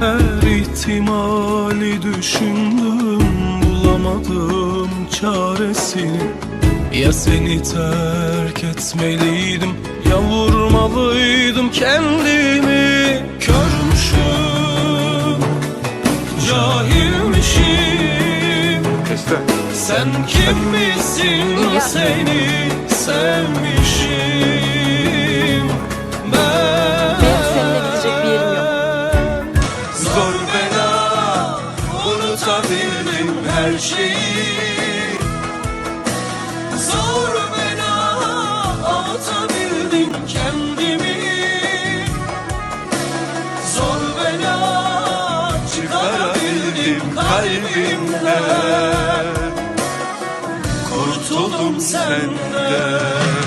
Her ihtimali düşündüm bulamadım çaresini Ya seni terk etmeliydim ya vurmalıydım kendimi? Körmüşüm, cahilmişim sen kim misin seni sevmişim unutabildim her şeyi. Zor bela avutabildim kendimi. Zor bela çıkarabildim kalbimden. Kurtuldum senden